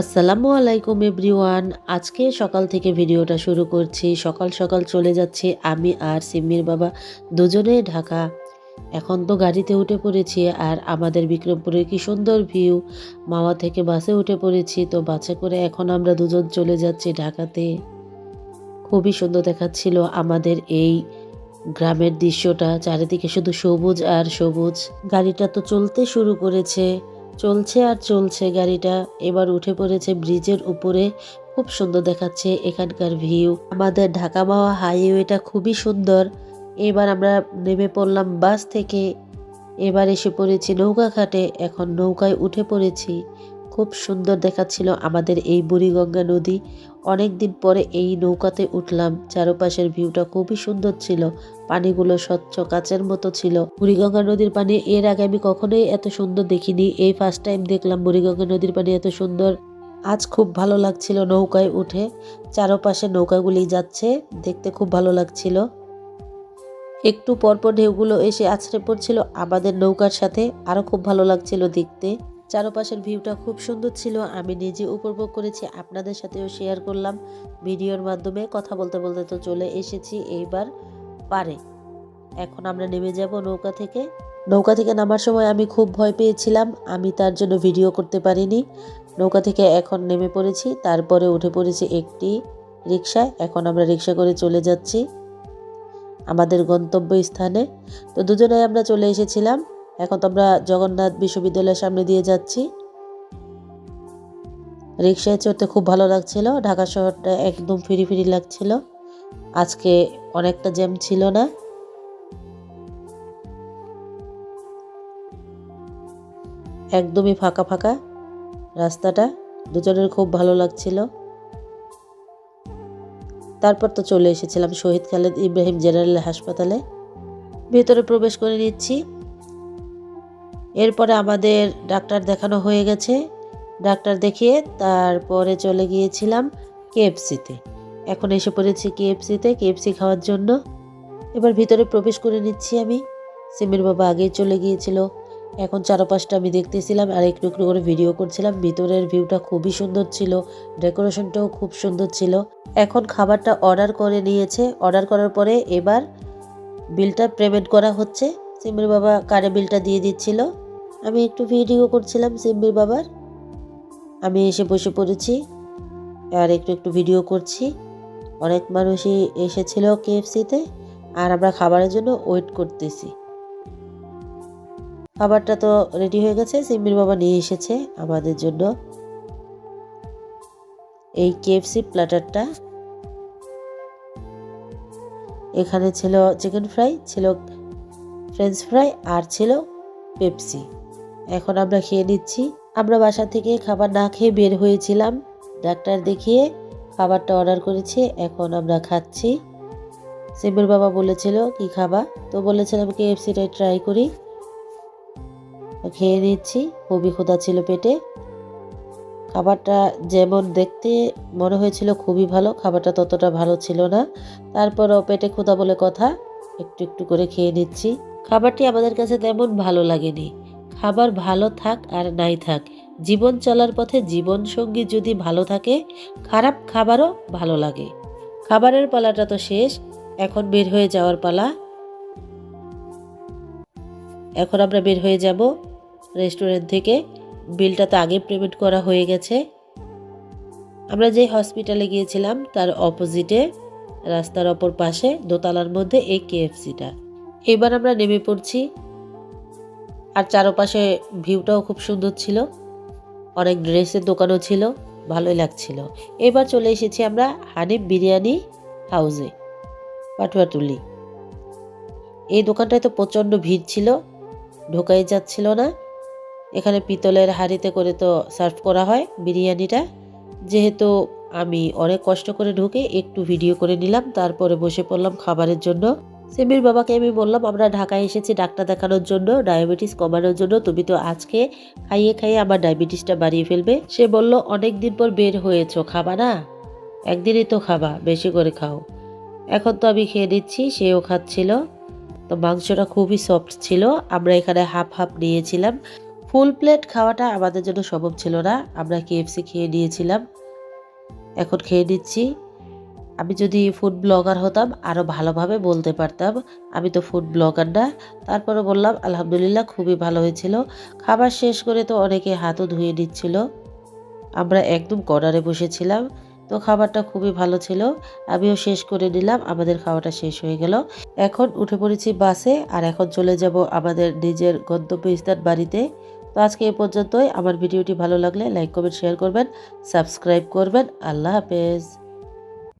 আসসালামু আলাইকুম এভরিওয়ান। আজকে সকাল থেকে ভিডিওটা শুরু করছি। সকাল সকাল চলে যাচ্ছি আমি আর সিম্মির বাবা দুজনে ঢাকা। এখন তো গাড়িতে উঠে পড়েছি আর আমাদের বিক্রমপুরের কি সুন্দর ভিউ। মাওয়া থেকে বাসে উঠে পড়েছি, তো বাসে করে এখন আমরা দুজন চলে যাচ্ছি ঢাকাতে। খুবই সুন্দর দেখাচ্ছিল আমাদের এই গ্রামের দৃশ্যটা, চারিদিকে শুধু সবুজ আর সবুজ। গাড়িটা তো চলতে শুরু করেছে। চলছে আর চলছে গাড়িটা। এবার উঠে পড়েছে ব্রিজের উপরে। খুব সুন্দর দেখাচ্ছে এখানকার ভিউ। আমাদের ঢাকা মাওয়া হাইওয়েটা খুবই সুন্দর। এবার আমরা নেমে পড়লাম বাস থেকে। এবার এসে পড়েছি নৌকা ঘাটে এখন নৌকায় উঠে পড়েছি। খুব সুন্দর দেখাচ্ছিল আমাদের এই বুড়িগঙ্গা নদী। অনেক দিন পরে এই নৌকাতে উঠলাম, চারপাশের ভিউটা খুবই সুন্দর ছিল, পানিগুলো স্বচ্ছ কাচের মতো ছিল। বুড়িগঙ্গা নদীর পানি এর আগে আমি কখনোই এত সুন্দর দেখিনি, এই ফার্স্ট টাইম দেখলাম বুড়িগঙ্গা নদীর পানি এত সুন্দর। আজ খুব ভালো লাগছিল নৌকায় উঠে, চারপাশে নৌকাগুলি যাচ্ছে, দেখতে খুব ভালো লাগছিল। একটু পরপর ঢেউগুলো এসে আছড়ে পড়ছিল আমাদের নৌকার সাথে আরও খুব ভালো লাগছিল দেখতে। চারপাশের ভিউটা খুব সুন্দর ছিল। আমি নিজে উপভোগ করেছি, আপনাদের সাথেও শেয়ার করলাম। ভিডিওর মাধ্যমে কথা বলতে বলতে তো চলে এসেছি এইবার পারে। এখন আমরা নেমে যাব নৌকা থেকে। নৌকা থেকে নামার সময় আমি খুব ভয় পেয়েছিলাম, আমি তার জন্য ভিডিও করতে পারিনি। নৌকা থেকে এখন নেমে পড়েছি, তারপরে উঠে পড়েছি একটি রিক্সায় এখন আমরা রিক্সা করে চলে যাচ্ছি আমাদের গন্তব্য স্থানে তো দুজনে আমরা চলে এসেছিলাম। এখন তো আমরা জগন্নাথ বিশ্ববিদ্যালয়ের সামনে দিয়ে যাচ্ছি। রিক্সায় চড়তে খুব ভালো লাগছিল, ঢাকা শহরটা একদম ফিরি ফিরি লাগছিল। আজকে অনেকটা জ্যাম ছিল না। একদমই ফাঁকা ফাঁকা রাস্তাটা, দুজনের খুব ভালো লাগছিল। তারপর তো চলে এসেছিলাম শহীদ খালেদ ইব্রাহিম জেনারেল হাসপাতালে। ভেতরে প্রবেশ করে নিচ্ছি। এরপরে আমাদের ডাক্তার দেখানো হয়ে গেছে। ডাক্তার দেখিয়ে তারপরে চলে গিয়েছিলাম কেএফসিতে। এখন এসে পড়েছি কেএফসিতে, কেএফসি খাওয়ার জন্য। এবার ভিতরে প্রবেশ করে নিচ্ছি আমি। সিমির বাবা আগেই চলে গিয়েছিল। এখন চারপাশটা আমি দেখতেছিলাম, আর একটু একটু করে ভিডিও করছিলাম। ভিতরের ভিউটা খুবই সুন্দর ছিল ডেকোরেশনটাও খুব সুন্দর ছিল। এখন খাবারটা অর্ডার করে নিয়েছে। অর্ডার করার পরে এবার বিলটা পেমেন্ট করা হচ্ছে। সিম্বির বাবা কারে বিলটা দিয়ে দিচ্ছিল। আমি একটু ভিডিও করছিলাম সিম্বির বাবার। আমি এসে বসে পড়েছি আর একটু একটু ভিডিও করছি। অনেক মানুষই এসেছিল কেএফসিতে আর আমরা খাবারের জন্য ওয়েট করতেছি। খাবারটা তো রেডি হয়ে গেছে, সিম্বির বাবা নিয়ে এসেছে আমাদের জন্য। এই কেএফসি প্ল্যাটারটা। এখানে ছিল চিকেন ফ্রাই, ছিল ফ্রেঞ্চ ফ্রাই আর ছিল পেপসি এখন আমরা খেয়ে নিচ্ছি। আমরা বাসা থেকে খাবার না খেয়ে বের হয়েছিলাম। ডাক্তার দেখিয়ে খাবারটা অর্ডার করেছি। এখন আমরা খাচ্ছি। সিমের বাবা বলেছিল, কি খাবা? তো বলেছিলাম কেএফসিটাই ট্রাই করি। খেয়ে নিচ্ছি। খুবই ক্ষুধা ছিল পেটে। খাবারটা যেমন দেখতে মনে হয়েছিল খুবই ভালো, খাবারটা ততটা ভালো ছিল না। তারপরও পেটে ক্ষুধা বলে কথা। একটু একটু করে খেয়ে নিচ্ছি। খাবারটি আমাদের কাছে তেমন ভালো লাগেনি। খাবার ভালো থাক আর নাই থাক। জীবন চলার পথে জীবন সঙ্গী যদি ভালো থাকে, খারাপ খাবারও ভালো লাগে। খাবারের পালাটা তো শেষ, এখন বের হয়ে যাওয়ার পালা। এখন আমরা বের হয়ে যাব রেস্টুরেন্ট থেকে। বিলটা তো আগে পেমেন্ট করা হয়ে গেছে। আমরা যে হসপিটালে গিয়েছিলাম, তার অপোজিটে, রাস্তার অপর পাশে, দোতলার মধ্যে এই কেএফসিটা। এবার আমরা নেমে পড়ছি। আর চারপাশে ভিউটাও খুব সুন্দর ছিল। অনেক ড্রেসের দোকানও ছিল, ভালোই লাগছিল। এবার চলে এসেছি আমরা হানিফ বিরিয়ানি হাউসে পাটুয়াটুলি এই দোকানটায় তো প্রচণ্ড ভিড় ছিল, ঢোকাই যাচ্ছিল না। এখানে পিতলের হাঁড়িতে করে তো সার্ভ করা হয় বিরিয়ানিটা। যেহেতু আমি অনেক কষ্ট করে ঢুকে একটু ভিডিও করে নিলাম, তারপরে বসে পড়লাম খাবারের জন্য। সেমির বাবাকে আমি বললাম, আমরা ঢাকায় এসেছি ডাক্তার দেখানোর জন্য, ডায়াবেটিস কমানোর জন্য। তুমি তো আজকে খাইয়ে খাইয়ে আমার ডায়াবেটিসটা বাড়িয়ে ফেলবে। সে বলল, অনেক দিন পর বের হয়েছ, খাবা না? একদিনই তো খাবা, বেশি করে খাও। এখন তো আমি খেয়ে নিচ্ছি, সেও খাচ্ছিল। তো মাংসটা খুবই সফট ছিল। আমরা এখানে হাফ হাফ নিয়েছিলাম। ফুল প্লেট খাওয়াটা আমাদের জন্য সম্ভব ছিল না। আমরা কেএফসি খেয়ে নিয়েছিলাম। এখন খেয়ে নিচ্ছি। আমি যদি ফুড ব্লগার হতাম আরও ভালোভাবে বলতে পারতাম। আমি তো ফুড ব্লগার না। তারপরে বললাম, আলহামদুলিল্লাহ, খুবই ভালো হয়েছিল। খাবার শেষ করে তো অনেকে হাতও ধুয়ে নিচ্ছিল। আমরা একদম কর্নারে বসেছিলাম। তো খাবারটা খুবই ভালো ছিল। আমিও শেষ করে নিলাম। আমাদের খাওয়াটা শেষ হয়ে গেল। এখন উঠে পড়েছি বাসে, আর এখন চলে যাব আমাদের নিজের গন্তব্যস্থান বাড়িতে। তো আজকে এ পর্যন্তই। আমার ভিডিওটি ভালো লাগলে লাইক, কমেন্ট শেয়ার করবেন। সাবস্ক্রাইব করবেন। আল্লাহ হাফেজ।